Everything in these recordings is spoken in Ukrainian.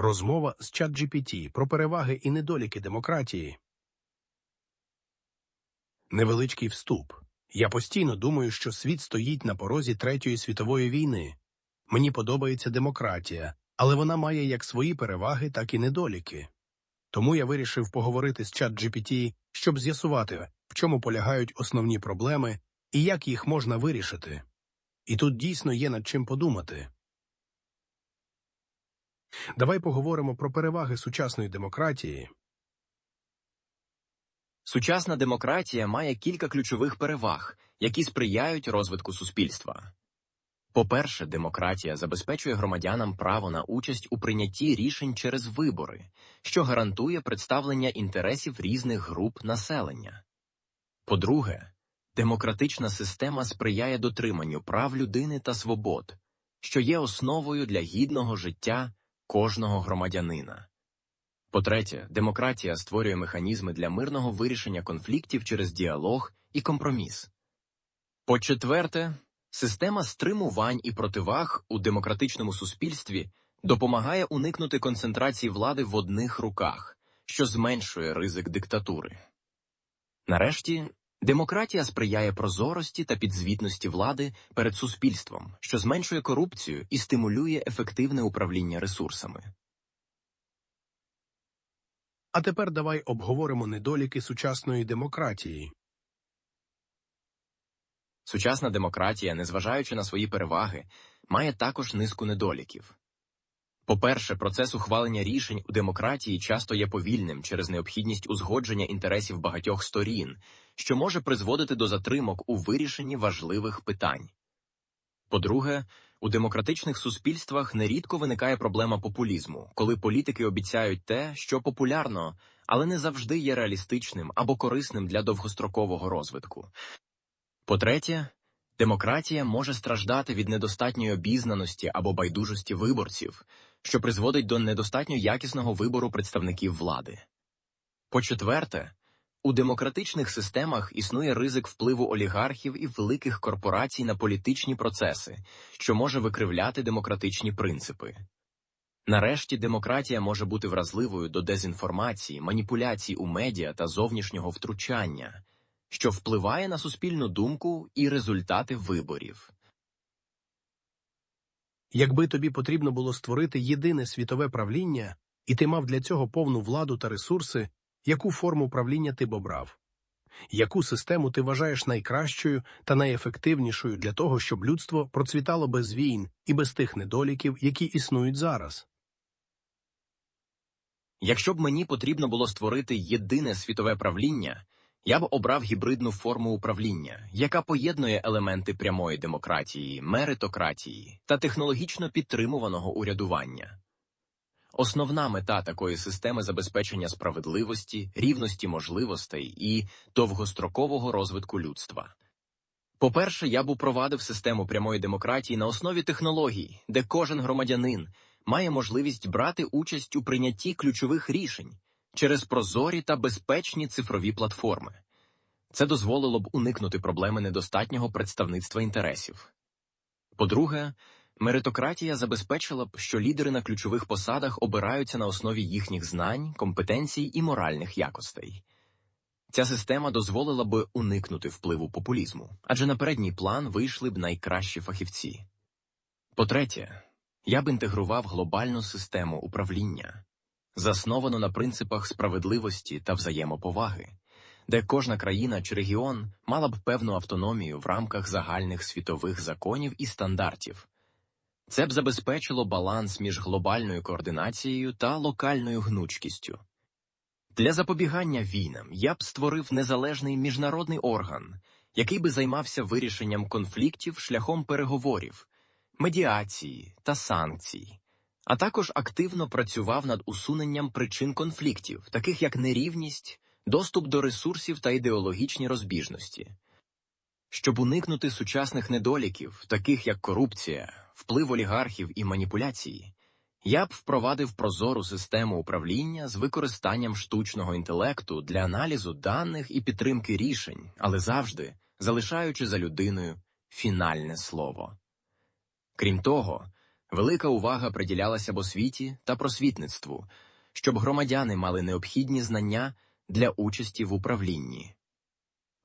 Розмова з ChatGPT про переваги і недоліки демократії. Невеличкий вступ. Я постійно думаю, що світ стоїть на порозі Третьої світової війни. Мені подобається демократія, але вона має як свої переваги, так і недоліки. Тому я вирішив поговорити з ChatGPT, щоб з'ясувати, в чому полягають основні проблеми і як їх можна вирішити. І тут дійсно є над чим подумати. Давай поговоримо про переваги сучасної демократії. Сучасна демократія має кілька ключових переваг, які сприяють розвитку суспільства. По-перше, демократія забезпечує громадянам право на участь у прийнятті рішень через вибори, що гарантує представлення інтересів різних груп населення. По-друге, демократична система сприяє дотриманню прав людини та свобод, що є основою для гідного життя кожного громадянина. По-третє, демократія створює механізми для мирного вирішення конфліктів через діалог і компроміс. По-четверте, система стримувань і противаг у демократичному суспільстві допомагає уникнути концентрації влади в одних руках, що зменшує ризик диктатури. Нарешті, демократія сприяє прозорості та підзвітності влади перед суспільством, що зменшує корупцію і стимулює ефективне управління ресурсами. А тепер давай обговоримо недоліки сучасної демократії. Сучасна демократія, незважаючи на свої переваги, має також низку недоліків. По-перше, процес ухвалення рішень у демократії часто є повільним через необхідність узгодження інтересів багатьох сторін, що може призводити до затримок у вирішенні важливих питань. По-друге, у демократичних суспільствах нерідко виникає проблема популізму, коли політики обіцяють те, що популярно, але не завжди є реалістичним або корисним для довгострокового розвитку. По-третє, демократія може страждати від недостатньої обізнаності або байдужості виборців, що призводить до недостатньо якісного вибору представників влади. По-четверте, у демократичних системах існує ризик впливу олігархів і великих корпорацій на політичні процеси, що може викривляти демократичні принципи. Нарешті демократія може бути вразливою до дезінформації, маніпуляцій у медіа та зовнішнього втручання, що впливає на суспільну думку і результати виборів. Якби тобі потрібно було створити єдине світове правління, і ти мав для цього повну владу та ресурси, яку форму правління ти б обрав? Яку систему ти вважаєш найкращою та найефективнішою для того, щоб людство процвітало без війн і без тих недоліків, які існують зараз? Якщо б мені потрібно було створити єдине світове правління, я б обрав гібридну форму управління, яка поєднує елементи прямої демократії, меритократії та технологічно підтримуваного урядування. Основна мета такої системи забезпечення справедливості, рівності можливостей і довгострокового розвитку людства. По-перше, я б упровадив систему прямої демократії на основі технологій, де кожен громадянин має можливість брати участь у прийнятті ключових рішень через прозорі та безпечні цифрові платформи. Це дозволило б уникнути проблеми недостатнього представництва інтересів. По-друге, меритократія забезпечила б, що лідери на ключових посадах обираються на основі їхніх знань, компетенцій і моральних якостей. Ця система дозволила б уникнути впливу популізму, адже на передній план вийшли б найкращі фахівці. По-третє, я б інтегрував глобальну систему управління, засновану на принципах справедливості та взаємоповаги, де кожна країна чи регіон мала б певну автономію в рамках загальних світових законів і стандартів. Це б забезпечило баланс між глобальною координацією та локальною гнучкістю. Для запобігання війнам я б створив незалежний міжнародний орган, який би займався вирішенням конфліктів шляхом переговорів, медіації та санкцій, а також активно працював над усуненням причин конфліктів, таких як нерівність, доступ до ресурсів та ідеологічні розбіжності. Щоб уникнути сучасних недоліків, таких як корупція, вплив олігархів і маніпуляції, я б впровадив прозору систему управління з використанням штучного інтелекту для аналізу даних і підтримки рішень, але завжди залишаючи за людиною фінальне слово. Крім того, Велика увага приділялася б освіті та просвітництву, щоб громадяни мали необхідні знання для участі в управлінні.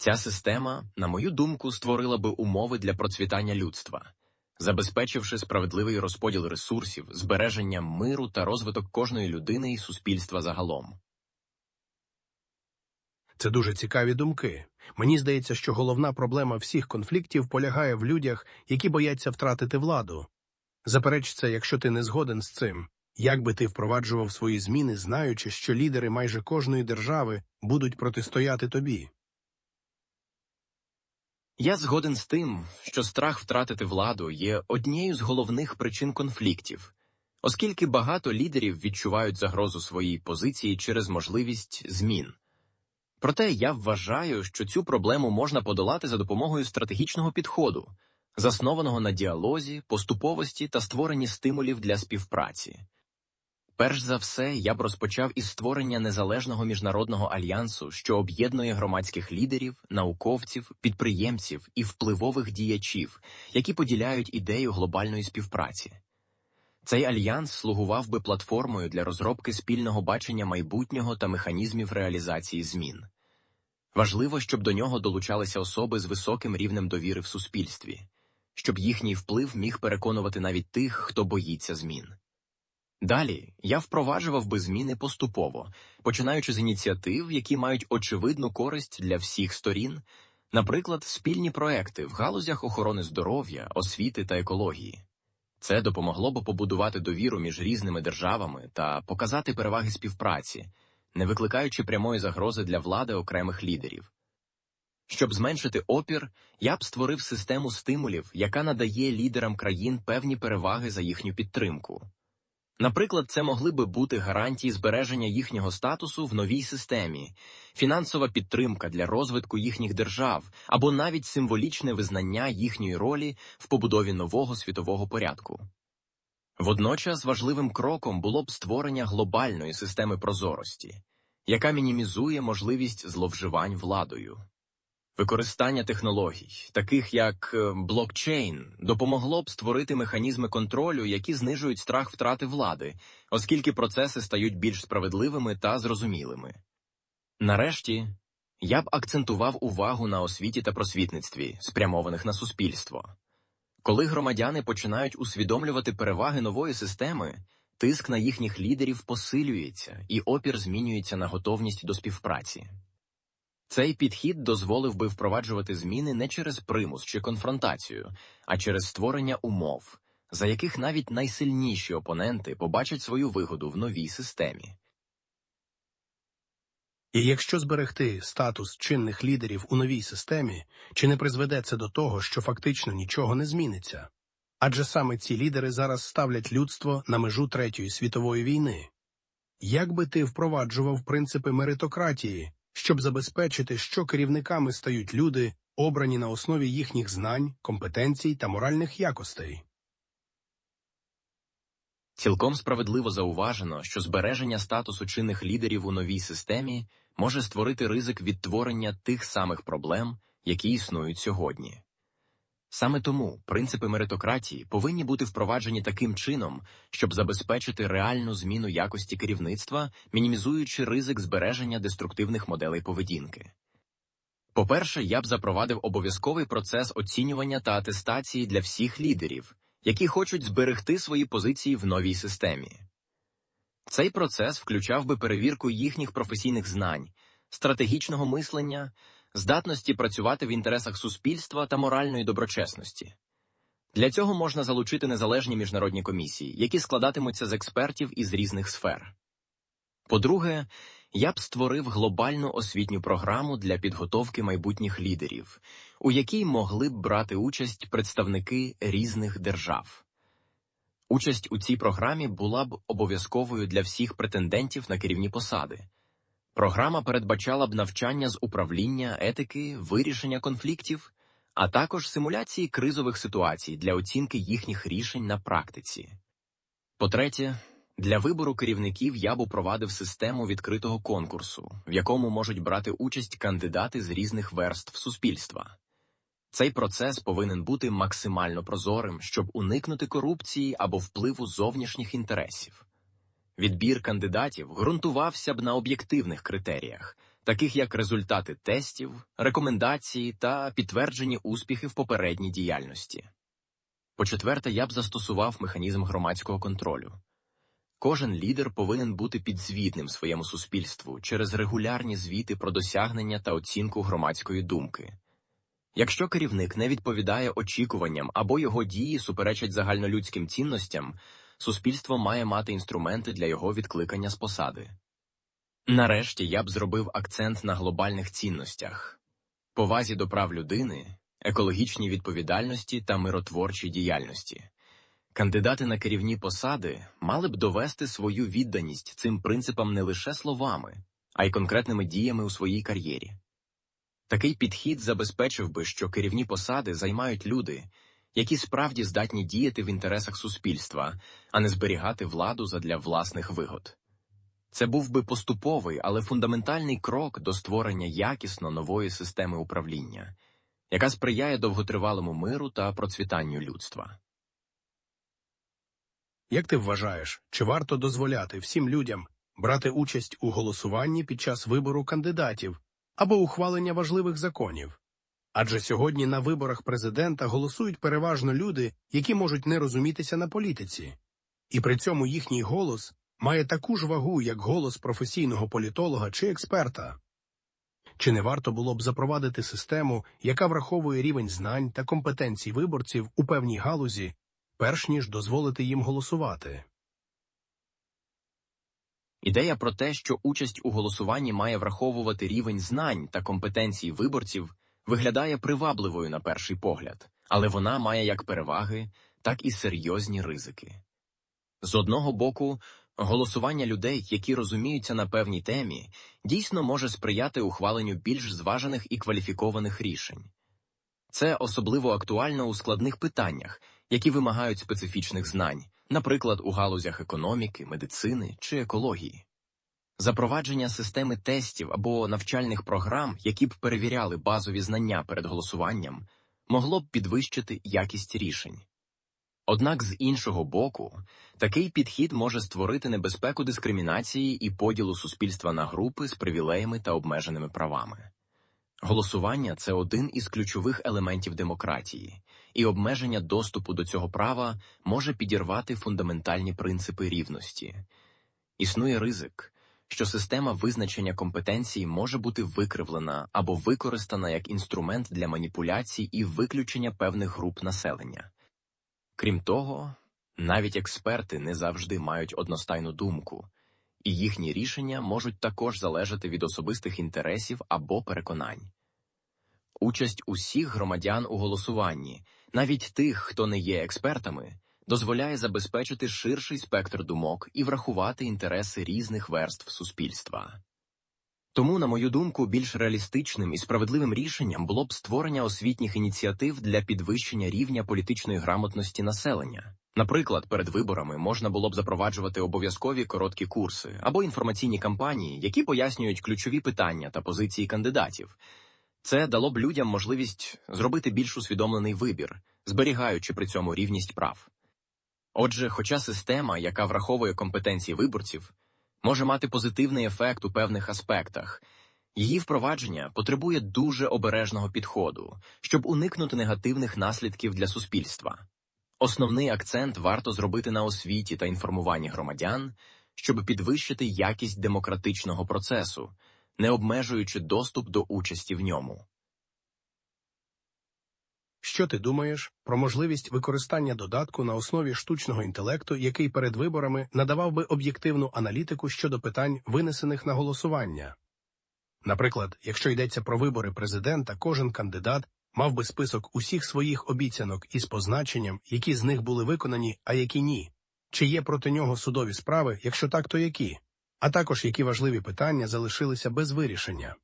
Ця система, на мою думку, створила би умови для процвітання людства, забезпечивши справедливий розподіл ресурсів, збереження миру та розвиток кожної людини і суспільства загалом. Це дуже цікаві думки. Мені здається, що головна проблема всіх конфліктів полягає в людях, які бояться втратити владу. Запереч якщо ти не згоден з цим. Як би ти впроваджував свої зміни, знаючи, що лідери майже кожної держави будуть протистояти тобі? Я згоден з тим, що страх втратити владу є однією з головних причин конфліктів, оскільки багато лідерів відчувають загрозу своїй позиції через можливість змін. Проте я вважаю, що цю проблему можна подолати за допомогою стратегічного підходу, заснованого на діалозі, поступовості та створенні стимулів для співпраці. Перш за все, я б розпочав із створення незалежного міжнародного альянсу, що об'єднує громадських лідерів, науковців, підприємців і впливових діячів, які поділяють ідею глобальної співпраці. Цей альянс слугував би платформою для розробки спільного бачення майбутнього та механізмів реалізації змін. Важливо, щоб до нього долучалися особи з високим рівнем довіри в суспільстві, щоб їхній вплив міг переконувати навіть тих, хто боїться змін. Далі я впроваджував би зміни поступово, починаючи з ініціатив, які мають очевидну користь для всіх сторін, наприклад, спільні проекти в галузях охорони здоров'я, освіти та екології. Це допомогло б побудувати довіру між різними державами та показати переваги співпраці, не викликаючи прямої загрози для влади окремих лідерів. Щоб зменшити опір, я б створив систему стимулів, яка надає лідерам країн певні переваги за їхню підтримку. Наприклад, це могли би бути гарантії збереження їхнього статусу в новій системі, фінансова підтримка для розвитку їхніх держав або навіть символічне визнання їхньої ролі в побудові нового світового порядку. Водночас важливим кроком було б створення глобальної системи прозорості, яка мінімізує можливість зловживань владою. Використання технологій, таких як е, блокчейн, допомогло б створити механізми контролю, які знижують страх втрати влади, оскільки процеси стають більш справедливими та зрозумілими. Нарешті, я б акцентував увагу на освіті та просвітництві, спрямованих на суспільство. Коли громадяни починають усвідомлювати переваги нової системи, тиск на їхніх лідерів посилюється і опір змінюється на готовність до співпраці. Цей підхід дозволив би впроваджувати зміни не через примус чи конфронтацію, а через створення умов, за яких навіть найсильніші опоненти побачать свою вигоду в новій системі. І якщо зберегти статус чинних лідерів у новій системі, чи не призведе це до того, що фактично нічого не зміниться? Адже саме ці лідери зараз ставлять людство на межу Третьої світової війни. Як би ти впроваджував принципи меритократії, щоб забезпечити, що керівниками стають люди, обрані на основі їхніх знань, компетенцій та моральних якостей? Цілком справедливо зауважено, що збереження статусу чинних лідерів у новій системі може створити ризик відтворення тих самих проблем, які існують сьогодні. Саме тому принципи меритократії повинні бути впроваджені таким чином, щоб забезпечити реальну зміну якості керівництва, мінімізуючи ризик збереження деструктивних моделей поведінки. По-перше, я б запровадив обов'язковий процес оцінювання та атестації для всіх лідерів, які хочуть зберегти свої позиції в новій системі. Цей процес включав би перевірку їхніх професійних знань, стратегічного мислення, здатності працювати в інтересах суспільства та моральної доброчесності. Для цього можна залучити незалежні міжнародні комісії, які складатимуться з експертів із різних сфер. По-друге, я б створив глобальну освітню програму для підготовки майбутніх лідерів, у якій могли б брати участь представники різних держав. Участь у цій програмі була б обов'язковою для всіх претендентів на керівні посади. Програма передбачала б навчання з управління, етики, вирішення конфліктів, а також симуляції кризових ситуацій для оцінки їхніх рішень на практиці. По-третє, для вибору керівників я б упровадив систему відкритого конкурсу, в якому можуть брати участь кандидати з різних верств суспільства. Цей процес повинен бути максимально прозорим, щоб уникнути корупції або впливу зовнішніх інтересів. Відбір кандидатів ґрунтувався б на об'єктивних критеріях, таких як результати тестів, рекомендації та підтверджені успіхи в попередній діяльності. По-четверте, я б застосував механізм громадського контролю. Кожен лідер повинен бути підзвітним своєму суспільству через регулярні звіти про досягнення та оцінку громадської думки. Якщо керівник не відповідає очікуванням або його дії суперечать загальнолюдським цінностям, суспільство має мати інструменти для його відкликання з посади. Нарешті я б зробив акцент на глобальних цінностях, повазі до прав людини, екологічній відповідальності та миротворчій діяльності. Кандидати на керівні посади мали б довести свою відданість цим принципам не лише словами, а й конкретними діями у своїй кар'єрі. Такий підхід забезпечив би, що керівні посади займають люди, які справді здатні діяти в інтересах суспільства, а не зберігати владу задля власних вигод. Це був би поступовий, але фундаментальний крок до створення якісно нової системи управління, яка сприяє довготривалому миру та процвітанню людства. Як ти вважаєш, чи варто дозволяти всім людям брати участь у голосуванні під час вибору кандидатів або ухвалення важливих законів? Адже сьогодні на виборах президента голосують переважно люди, які можуть не розумітися на політиці, і при цьому їхній голос має таку ж вагу, як голос професійного політолога чи експерта. Чи не варто було б запровадити систему, яка враховує рівень знань та компетенцій виборців у певній галузі, перш ніж дозволити їм голосувати? Ідея про те, що участь у голосуванні має враховувати рівень знань та компетенцій виборців, виглядає привабливою на перший погляд, але вона має як переваги, так і серйозні ризики. З одного боку, голосування людей, які розуміються на певній темі, дійсно може сприяти ухваленню більш зважених і кваліфікованих рішень. Це особливо актуально у складних питаннях, які вимагають специфічних знань, наприклад, у галузях економіки, медицини чи екології. Запровадження системи тестів або навчальних програм, які б перевіряли базові знання перед голосуванням, могло б підвищити якість рішень. Однак з іншого боку, такий підхід може створити небезпеку дискримінації і поділу суспільства на групи з привілеями та обмеженими правами. Голосування це один із ключових елементів демократії, і обмеження доступу до цього права може підірвати фундаментальні принципи рівності. Існує ризик, що система визначення компетенцій може бути викривлена або використана як інструмент для маніпуляцій і виключення певних груп населення. Крім того, навіть експерти не завжди мають одностайну думку, і їхні рішення можуть також залежати від особистих інтересів або переконань. Участь усіх громадян у голосуванні, навіть тих, хто не є експертами, дозволяє забезпечити ширший спектр думок і врахувати інтереси різних верств суспільства. Тому, на мою думку, більш реалістичним і справедливим рішенням було б створення освітніх ініціатив для підвищення рівня політичної грамотності населення. Наприклад, перед виборами можна було б запроваджувати обов'язкові короткі курси або інформаційні кампанії, які пояснюють ключові питання та позиції кандидатів. Це дало б людям можливість зробити більш усвідомлений вибір, зберігаючи при цьому рівність прав. Отже, хоча система, яка враховує компетенції виборців, може мати позитивний ефект у певних аспектах, її впровадження потребує дуже обережного підходу, щоб уникнути негативних наслідків для суспільства. Основний акцент варто зробити на освіті та інформуванні громадян, щоб підвищити якість демократичного процесу, не обмежуючи доступ до участі в ньому. Що ти думаєш про можливість використання додатку на основі штучного інтелекту, який перед виборами надавав би об'єктивну аналітику щодо питань, винесених на голосування? Наприклад, якщо йдеться про вибори президента, кожен кандидат мав би список усіх своїх обіцянок із позначенням, які з них були виконані, а які ні, чи є проти нього судові справи, якщо так, то які, а також які важливі питання залишилися без вирішення.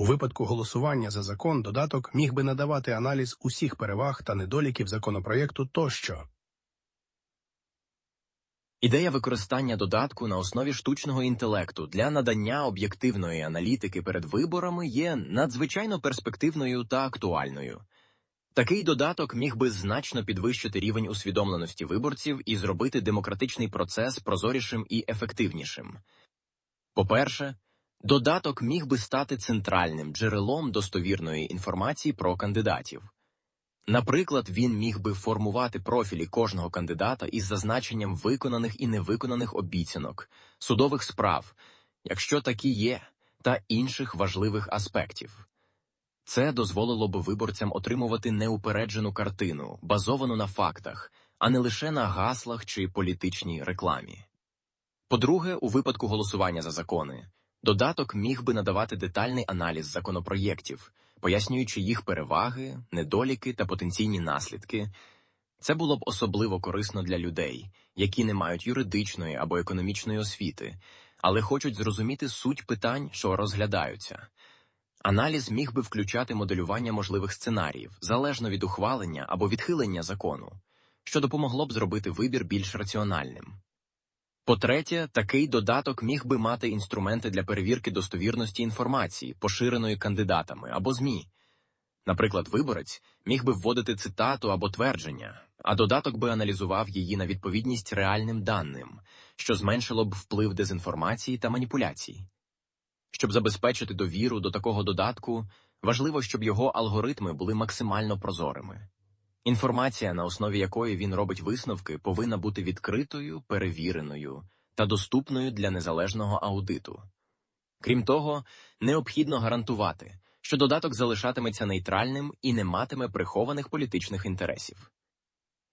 У випадку голосування за закон додаток міг би надавати аналіз усіх переваг та недоліків законопроєкту тощо. Ідея використання додатку на основі штучного інтелекту для надання об'єктивної аналітики перед виборами є надзвичайно перспективною та актуальною. Такий додаток міг би значно підвищити рівень усвідомленості виборців і зробити демократичний процес прозорішим і ефективнішим. По-перше, додаток міг би стати центральним джерелом достовірної інформації про кандидатів. Наприклад, він міг би формувати профілі кожного кандидата із зазначенням виконаних і невиконаних обіцянок, судових справ, якщо такі є, та інших важливих аспектів. Це дозволило б виборцям отримувати неупереджену картину, базовану на фактах, а не лише на гаслах чи політичній рекламі. По-друге, у випадку голосування за закони, додаток міг би надавати детальний аналіз законопроєктів, пояснюючи їх переваги, недоліки та потенційні наслідки. Це було б особливо корисно для людей, які не мають юридичної або економічної освіти, але хочуть зрозуміти суть питань, що розглядаються. Аналіз міг би включати моделювання можливих сценаріїв, залежно від ухвалення або відхилення закону, що допомогло б зробити вибір більш раціональним. По-третє, такий додаток міг би мати інструменти для перевірки достовірності інформації, поширеної кандидатами або ЗМІ. Наприклад, виборець міг би вводити цитату або твердження, а додаток би аналізував її на відповідність реальним даним, що зменшило б вплив дезінформації та маніпуляцій. Щоб забезпечити довіру до такого додатку, важливо, щоб його алгоритми були максимально прозорими. Інформація, на основі якої він робить висновки, повинна бути відкритою, перевіреною та доступною для незалежного аудиту. Крім того, необхідно гарантувати, що додаток залишатиметься нейтральним і не матиме прихованих політичних інтересів.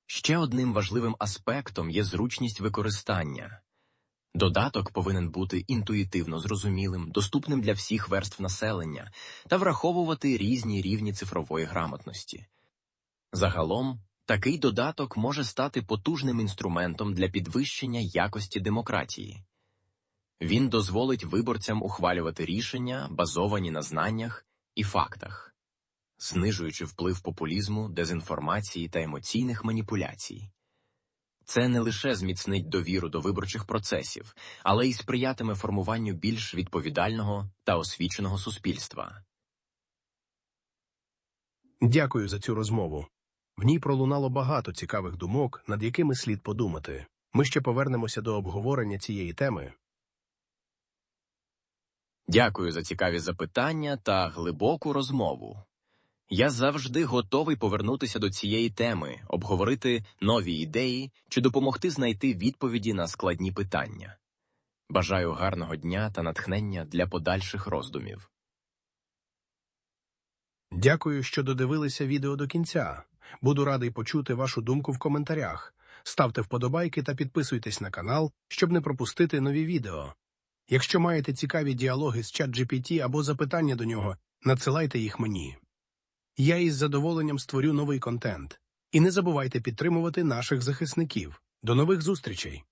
Ще одним важливим аспектом є зручність використання. Додаток повинен бути інтуїтивно зрозумілим, доступним для всіх верств населення та враховувати різні рівні цифрової грамотності. Загалом, такий додаток може стати потужним інструментом для підвищення якості демократії. Він дозволить виборцям ухвалювати рішення, базовані на знаннях і фактах, знижуючи вплив популізму, дезінформації та емоційних маніпуляцій. Це не лише зміцнить довіру до виборчих процесів, але й сприятиме формуванню більш відповідального та освіченого суспільства. Дякую за цю розмову. В ній пролунало багато цікавих думок, над якими слід подумати. Ми ще повернемося до обговорення цієї теми. Дякую за цікаві запитання та глибоку розмову. Я завжди готовий повернутися до цієї теми, обговорити нові ідеї чи допомогти знайти відповіді на складні питання. Бажаю гарного дня та натхнення для подальших роздумів. Дякую, що додивилися відео до кінця. Буду радий почути вашу думку в коментарях. Ставте вподобайки та підписуйтесь на канал, щоб не пропустити нові відео. Якщо маєте цікаві діалоги з ChatGPT або запитання до нього, надсилайте їх мені. Я із задоволенням створю новий контент. І не забувайте підтримувати наших захисників. До нових зустрічей!